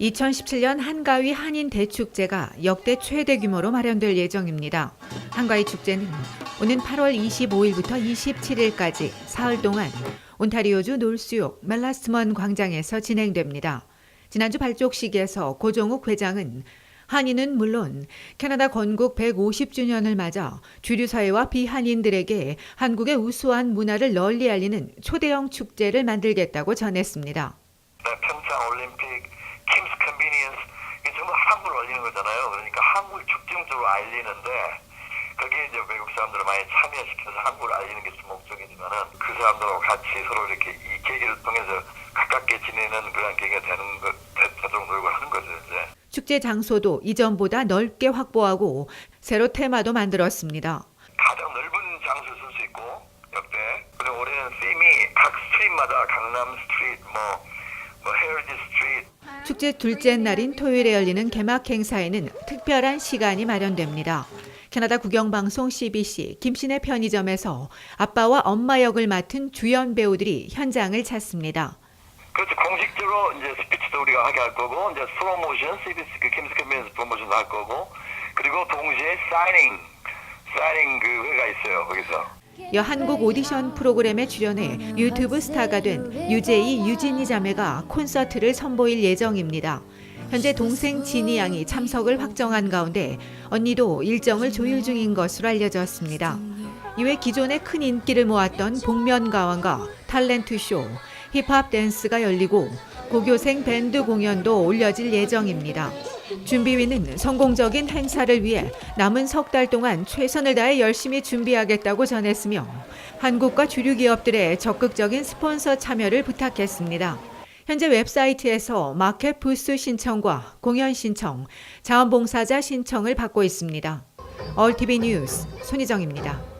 2017년 한가위 한인 대축제가 역대 최대 규모로 마련될 예정입니다. 한가위 축제는 오는 8월 25일부터 27일까지 사흘 동안 온타리오주 놀수욕 멜라스먼 광장에서 진행됩니다. 지난주 발족식에서 고종욱 회장은 한인은 물론 캐나다 건국 150주년을 맞아 주류 사회와 비한인들에게 한국의 우수한 문화를 널리 알리는 초대형 축제를 만들겠다고 전했습니다. 네, 평창 올림픽, 킴스 컨비니언스 이게 전부 한국을 알리는 거잖아요. 그러니까 한국을 중점적으로 알리는데 거기에 이제 외국 사람들을 많이 참여시켜서 한국을 알리는 게좀 목적이지만은 그 사람들하고 같이 서로 이렇게 이 계기를 통해서 가깝게 지내는 그런 계기가 되는 것 되- 되도록 노력을 하는 거죠. 이제. 축제 장소도 이전보다 넓게 확보하고 새로 테마도 만들었습니다. 가장 넓은 장소를 쓸수 있고 역대 그리고 올해는 팀이 각 스트리트마다 강남 스트리트 뭐, 축제 둘째 날인 토요일에 열리는 개막 행사에는 특별한 시간이 마련됩니다. 캐나다 국영방송 CBC 김신의 편의점에서 아빠와 엄마 역을 맡은 주연 배우들이 현장을 찾습니다. 그렇죠. 공식적으로 이제 스피치도 우리가 하게 할 거고, 이제 프로모션, CBC 그 킴스 컨비니언스 프로모션도 할 거고, 그리고 동시에 사이닝, 사이닝 그 회가 있어요, 거기서. 여 한국 오디션 프로그램에 출연해 유튜브 스타가 된 유재희, 유진이 자매가 콘서트를 선보일 예정입니다. 현재 동생 진이 양이 참석을 확정한 가운데 언니도 일정을 조율 중인 것으로 알려졌습니다. 이외 기존에 큰 인기를 모았던 복면가왕과 탤런트 쇼, 힙합 댄스가 열리고 고교생 밴드 공연도 올려질 예정입니다. 준비위는 성공적인 행사를 위해 남은 석 달 동안 최선을 다해 열심히 준비하겠다고 전했으며 한국과 주류 기업들의 적극적인 스폰서 참여를 부탁했습니다. 현재 웹사이트에서 마켓 부스 신청과 공연 신청, 자원봉사자 신청을 받고 있습니다. 얼티비 뉴스 손희정입니다.